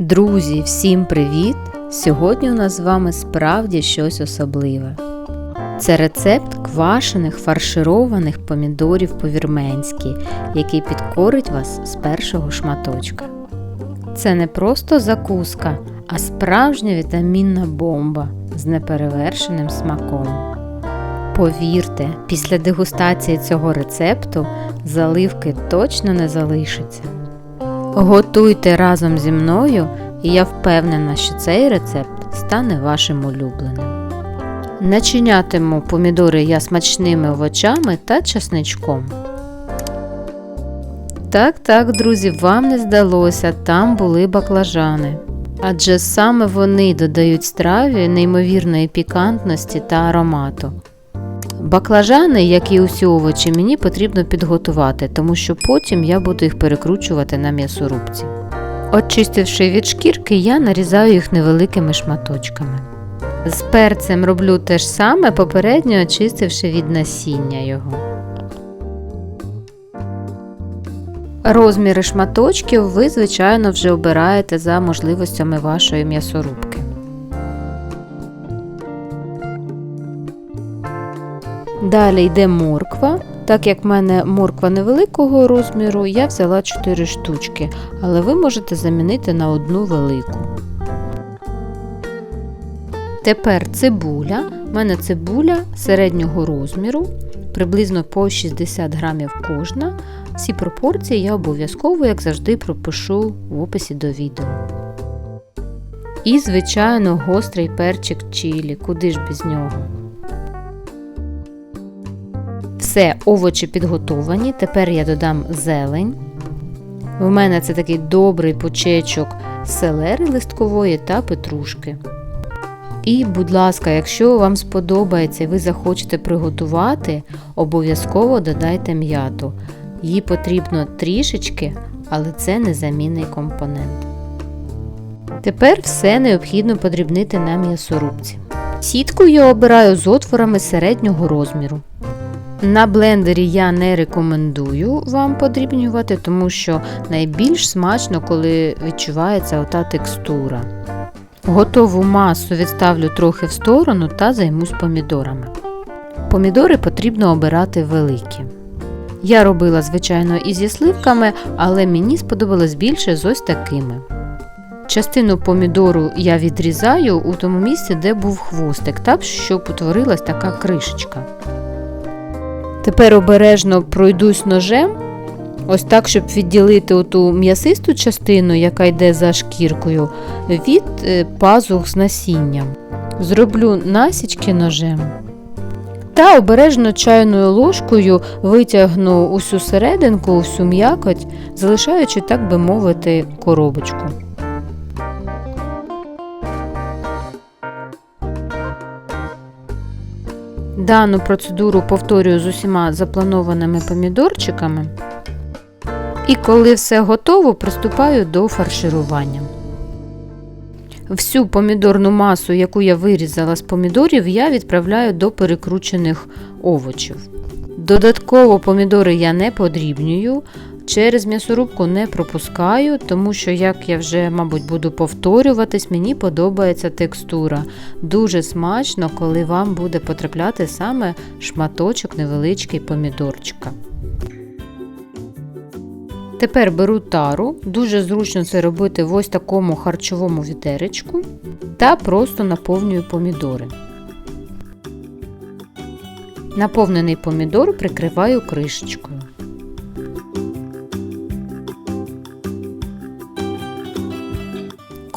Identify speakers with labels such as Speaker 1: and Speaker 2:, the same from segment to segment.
Speaker 1: Друзі, всім привіт! Сьогодні у нас з вами справді щось особливе. Це рецепт квашених фаршированих помідорів по-вірменськи, який підкорить вас з першого шматочка. Це не просто закуска, а справжня вітамінна бомба з неперевершеним смаком. Повірте, після дегустації цього рецепту заливки точно не залишиться. Готуйте разом зі мною, і я впевнена, що цей рецепт стане вашим улюбленим. Начинятиму помідори я смачними овочами та часничком. Так, так, друзі, вам не здалося, там були баклажани. Адже саме вони додають страві неймовірної пікантності та аромату. Баклажани, як і усі овочі, мені потрібно підготувати, тому що потім я буду їх перекручувати на м'ясорубці. Очистивши від шкірки, я нарізаю їх невеликими шматочками. З перцем роблю те ж саме, попередньо очистивши від насіння його. Розміри шматочків ви, звичайно, вже обираєте за можливостями вашої м'ясорубки. Далі йде морква. Так як в мене морква невеликого розміру, я взяла 4 штучки, але ви можете замінити на одну велику. Тепер цибуля. У мене цибуля середнього розміру, приблизно по 60 грамів кожна. Всі пропорції я обов'язково, як завжди, пропишу в описі до відео. І, звичайно, гострий перчик чилі, куди ж без нього. Все, овочі підготовані. Тепер я додам зелень. У мене це такий добрий почечок селери листкової та петрушки. І, будь ласка, якщо вам сподобається і ви захочете приготувати, обов'язково додайте м'яту. Її потрібно трішечки, але це незамінний компонент. Тепер все необхідно подрібнити на м'ясорубці. Сітку я обираю з отворами середнього розміру. На блендері я не рекомендую вам подрібнювати, тому що найбільш смачно, коли відчувається ота текстура. Готову масу відставлю трохи в сторону та займусь помідорами. Помідори потрібно обирати великі. Я робила, звичайно, і зі сливками, але мені сподобалось більше з ось такими. Частину помідору я відрізаю у тому місці, де був хвостик, так щоб утворилась така кришечка. Тепер обережно пройдусь ножем, ось так, щоб відділити оту м'ясисту частину, яка йде за шкіркою, від е, пазух з насінням. Зроблю насічки ножем. Та обережно чайною ложкою витягну усю серединку, усю м'якоть, залишаючи, так би мовити, коробочку. Дану процедуру повторюю з усіма запланованими помідорчиками. І коли все готово, приступаю до фарширування. Всю помідорну масу, яку я вирізала з помідорів, я відправляю до перекручених овочів. Додатково помідори я не подрібнюю, через м'ясорубку не пропускаю, тому що, як я вже, мабуть, буду повторюватись, мені подобається текстура. Дуже смачно, коли вам буде потрапляти саме шматочок невеличкий помідорчика. Тепер беру тару, дуже зручно це робити в ось такому харчовому відеречку та просто наповнюю помідори. Наповнений помідор прикриваю кришечкою.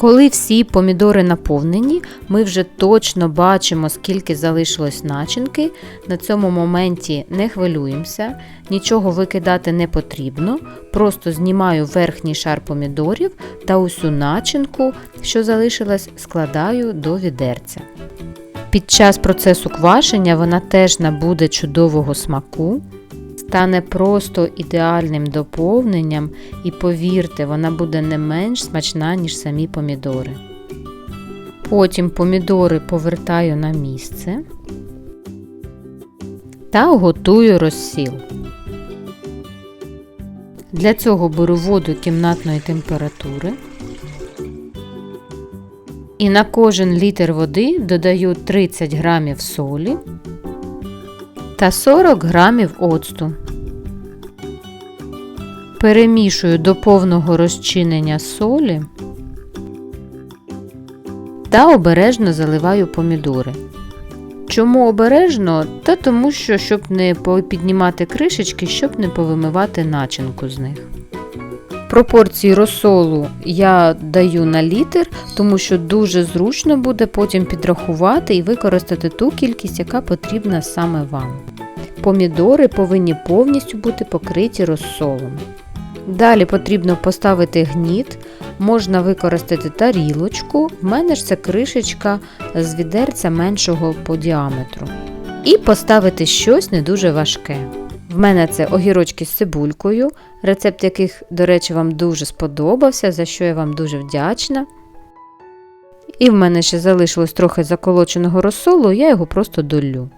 Speaker 1: Коли всі помідори наповнені, ми вже точно бачимо, скільки залишилось начинки. На цьому моменті не хвилюємося, нічого викидати не потрібно. Просто знімаю верхній шар помідорів та усю начинку, що залишилась, складаю до відерця. Під час процесу квашення вона теж набуде чудового смаку стане просто ідеальним доповненням, і повірте, вона буде не менш смачна, ніж самі помідори. Потім помідори повертаю на місце та готую розсіл. Для цього беру воду кімнатної температури І на кожен літр води додаю 30 грамів солі та 40 грамів оцту. Перемішую до повного розчинення солі та обережно заливаю помідори. Чому обережно? Та тому, що щоб не піднімати кришечки, щоб не повимивати начинку з них. Пропорції розсолу я даю на літр, тому що дуже зручно буде потім підрахувати і використати ту кількість, яка потрібна саме вам. Помідори повинні повністю бути покриті розсолом. Далі потрібно поставити гніт, можна використати тарілочку, в мене ж це кришечка з відерця меншого по діаметру. І поставити щось не дуже важке. В мене це огірочки з цибулькою, рецепт яких, до речі, вам дуже сподобався, за що я вам дуже вдячна. І в мене ще залишилось трохи заколоченого розсолу, я його просто долю.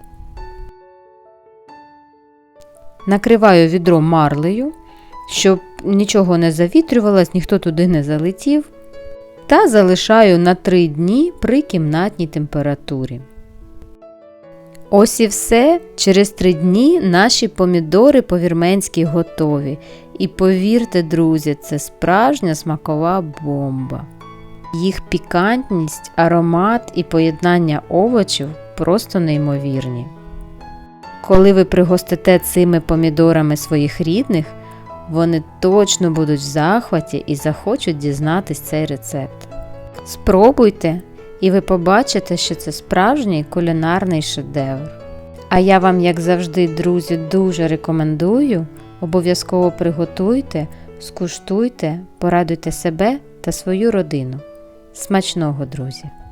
Speaker 1: Накриваю відро марлею, щоб нічого не завітрювалось, ніхто туди не залетів. Та залишаю на 3 дні при кімнатній температурі. Ось і все. Через 3 дні наші помідори по-вірменськи готові. І повірте, друзі, це справжня смакова бомба. Їх пікантність, аромат і поєднання овочів просто неймовірні. Коли ви пригостите цими помідорами своїх рідних, вони точно будуть в захваті і захочуть дізнатись цей рецепт. Спробуйте, і ви побачите, що це справжній кулінарний шедевр. А я вам, як завжди, друзі, дуже рекомендую. Обов'язково приготуйте, скуштуйте, порадуйте себе та свою родину. Смачного, друзі!